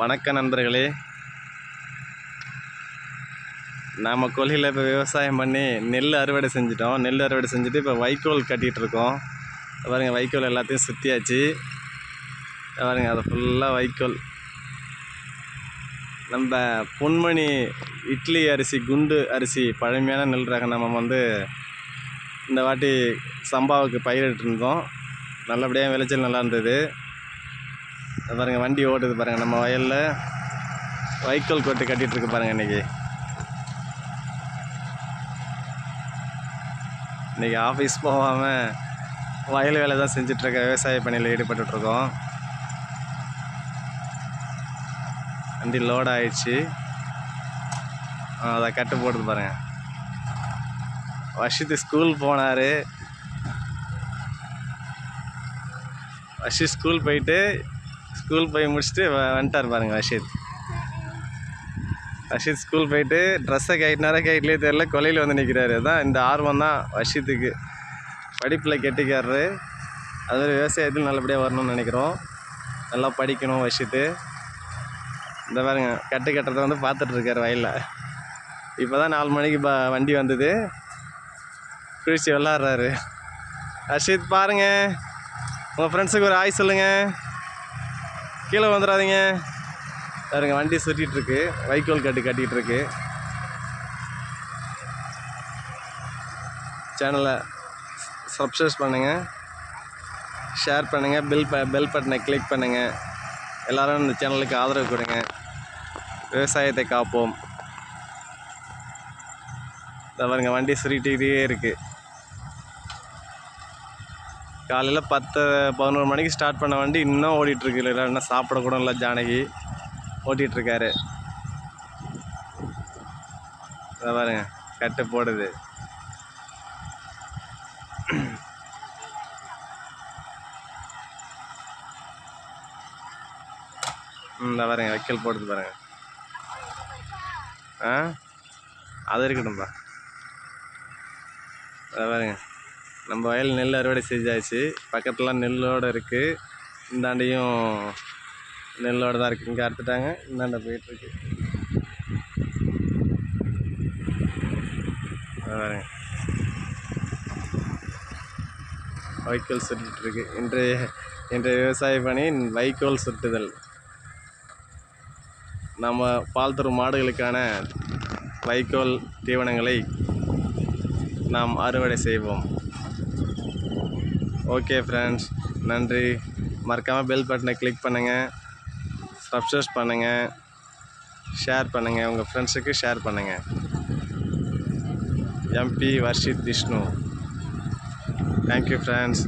வணக்க நண்பர்களே. நாம் கொல்லையில் இப்போ விவசாயம் பண்ணி நெல் அறுவடை செஞ்சிட்டோம். நெல் அறுவடை செஞ்சுட்டு இப்போ வைக்கோல் கட்டிகிட்டு இருக்கோம். பாருங்கள் வைக்கோல் எல்லாத்தையும் சுற்றியாச்சு பாருங்கள் அது ஃபுல்லாக வைக்கோல். நம்ம பொன்மணி இட்லி அரிசி குண்டு அரிசி பழமையான நெல் ரகம் நம்ம வந்து இந்த வாட்டி சம்பாவுக்கு பயிரிட்டு இருந்தோம். நல்லபடியாக விளைச்சல் நல்லா இருந்தது. இதை வண்டி ஓட்டுது பாருங்கள் நம்ம வயலில் வைக்கோல் கொட்டு கட்டிகிட்ருக்கு இருக்கு இன்றைக்கி இன்றைக்கி இன்னைக்கு ஆஃபீஸ் போகாமல் வயல் வேலை தான் செஞ்சிட்ருக்க விவசாய பணியில் ஈடுபட்டுட்ருக்கோம் வண்டி லோட் ஆயிடுச்சு. அதை கட்டு போடுது பாருங்கள் வஷித்து ஸ்கூல் போனார். வஷித் ஸ்கூல் போயிட்டு ஸ்கூல் போய் முடிச்சுட்டு வந்துட்டார் பாருங்கள் ரஷீத். ரஷீத் ஸ்கூல் போயிட்டு ட்ரெஸ்ஸை கைட்டினாரா கைட்லேயே தெரில கொலையில் வந்து நிற்கிறாரு அதான் இந்த ஆர்வம் தான் ரஷீத்துக்கு. படிப்பில் கெட்டிக்காரரு. அது விவசாயத்தில் நல்லபடியாக வரணும்னு நினைக்கிறோம். நல்லா படிக்கணும் வஷித்து இந்த பாருங்க கட்டு கட்டுறதை வந்து பார்த்துட்ருக்கார் வயலில். இப்போ தான் நாலு மணிக்கு ப வண்டி வந்தது. குளிச்சு விளாட்றாரு. ரஷீத் பாருங்க. உங்கள் ஃப்ரெண்ட்ஸுக்கு ஒரு ஆய் சொல்லுங்கள் கீழே வந்துடாதீங்க பாருங்க வண்டி சுற்றிட்டுருக்கு வைக்கோல் கட்டு கட்டிகிட்ருக்கு சேனலை சப்ஸ்கிரைப் பண்ணுங்கள் ஷேர் பண்ணுங்கள் பெல் ப பெல் பட்டனை கிளிக் பண்ணுங்கள் எல்லாரும் இந்த சேனலுக்கு ஆதரவு கொடுங்க. விவசாயத்தை காப்போம். இதை பாருங்க வண்டி சுருட்டிகிட்டே இருக்குது காலையில் பத்து பதினோரு மணிக்கு ஸ்டார்ட் பண்ண வண்டி இன்னும் ஓடிட்டுருக்கு. இல்லை இன்னும் சாப்பிடக்கூட இல்லை ஜானகி. ஓட்டிகிட்ருக்காரு இதை பாருங்க கட்டு போடுது. ம் இந்த பாருங்க வைக்கல் போடுது பாருங்க. ஆ? அது இருக்கட்டும்பா. பாருங்க. நம்ம வயல் நெல் அறுவடை செஞ்சாச்சு. பக்கத்துலாம் நெல்லோடு இருக்குது இந்தாண்டையும் நெல்லோடு தான் இருக்குது இங்கே அறுத்துட்டாங்க. இந்தாண்ட போயிட்டுருக்கு. பாருங்க. வைக்கோல் சுட்டுருக்கு இன்றைய இன்றைய விவசாய பணி வைக்கோல் சுட்டுதல். நம்ம பால் தரும் மாடுகளுக்கான வைக்கோல் தீவனங்களை நாம் அறுவடை செய்வோம். ஓகே ஃப்ரெண்ட்ஸ் நன்றி. மறக்காமல் பெல் பட்டனை கிளிக் பண்ணுங்கள் சப்ஸ்கிரைப் பண்ணுங்கள் ஷேர் பண்ணுங்கள் உங்கள் ஃப்ரெண்ட்ஸுக்கு ஷேர் பண்ணுங்கள் MP Varshith Vishnu thank you friends